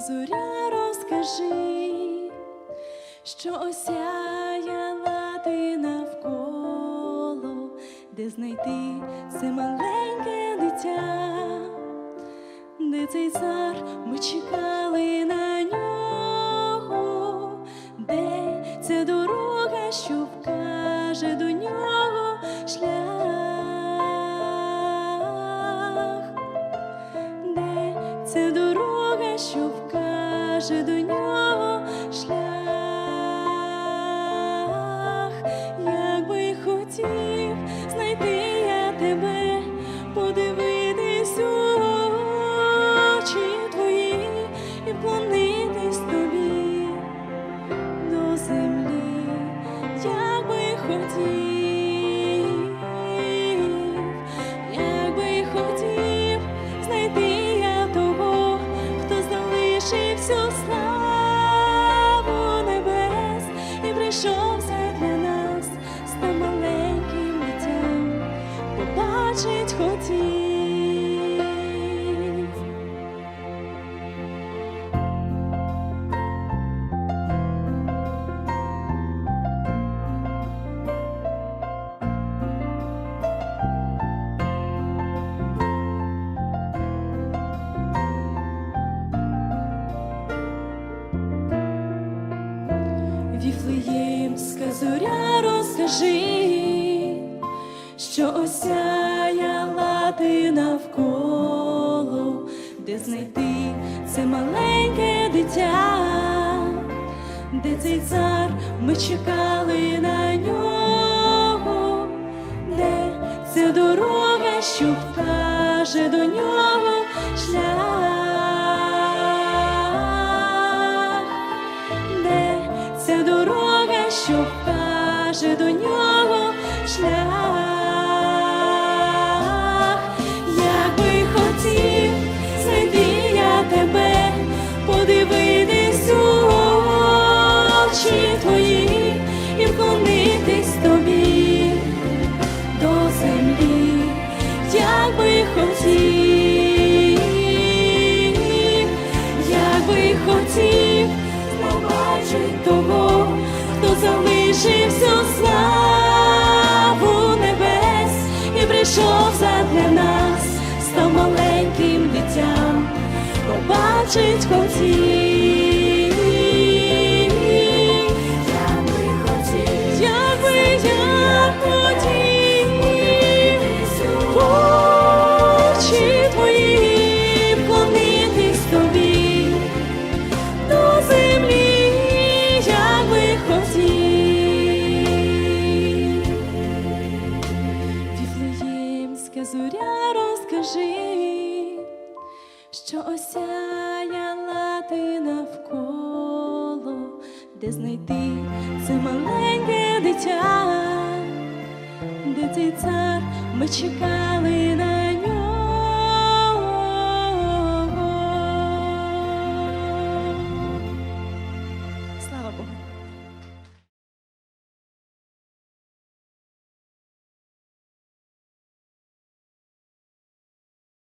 зоря розкажи, що осяяла ти навколо, де знайти це маленьке дитя, де цей цар? Ми чекали на нього, де ця дорога, що вкаже до нього як зоря розкажи, що осяяла ти навколо, де знайти це маленьке дитя, де цей цар ми чекали на нього, де ця дорога, що вкаже до нього шлях до нього шлях, як би хотів знайти я тебе, подивитись у очі твої і вклонитись прийшов задля нас, став маленьким дитям, побачить хотів. Розкажи, що осяяла ти навколо, де знайти це маленьке дитя, де цей цар ми чекали на